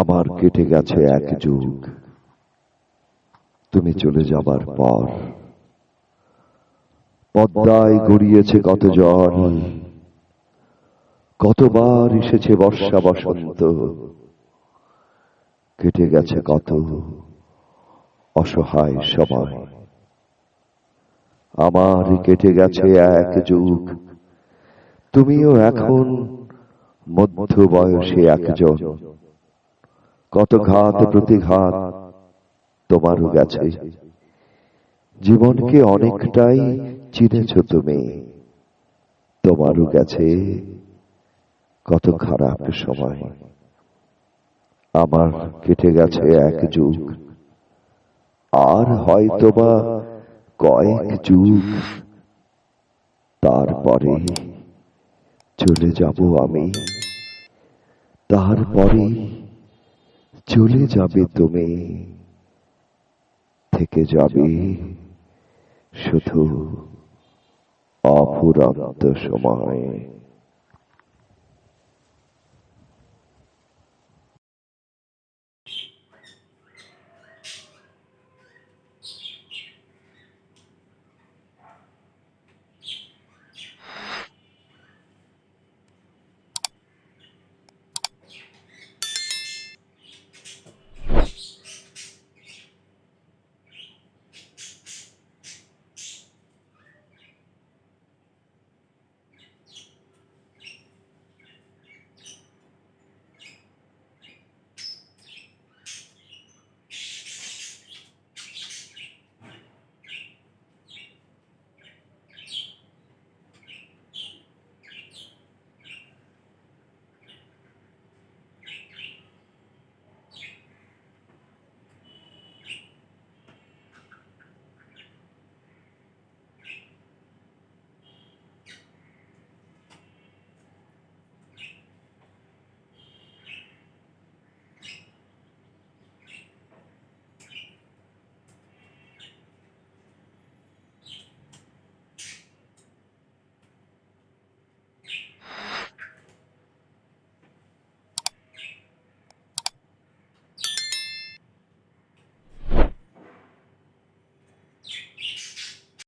আমার কেটে গেছে এক যুগ। তুমি চলে যাবার পর। পদ্মায় গড়িয়েছে কত জল কতবার এসেছে বর্ষা বসন্ত? কেটে গেছে কত? অসহায় সময় আমার কেটে গেছে এক যুগ। তুমিও এখন মধ্য বয়সে একজন। কত ঘাত প্রতিঘাত তোমারও গেছে। জীবনকে অনেকটাই চিনেছ তুমি। তোমারও গেছে কত খারাপ সময়। আমার কেটে গেছে এক যুগ। আর হয়তোবা কয়েক যুগ। তারপরে চলে যাব আমি। তারপরে চলে যাবে তুমি। থেকে যাবে শুধু অফুরন্ত সময়।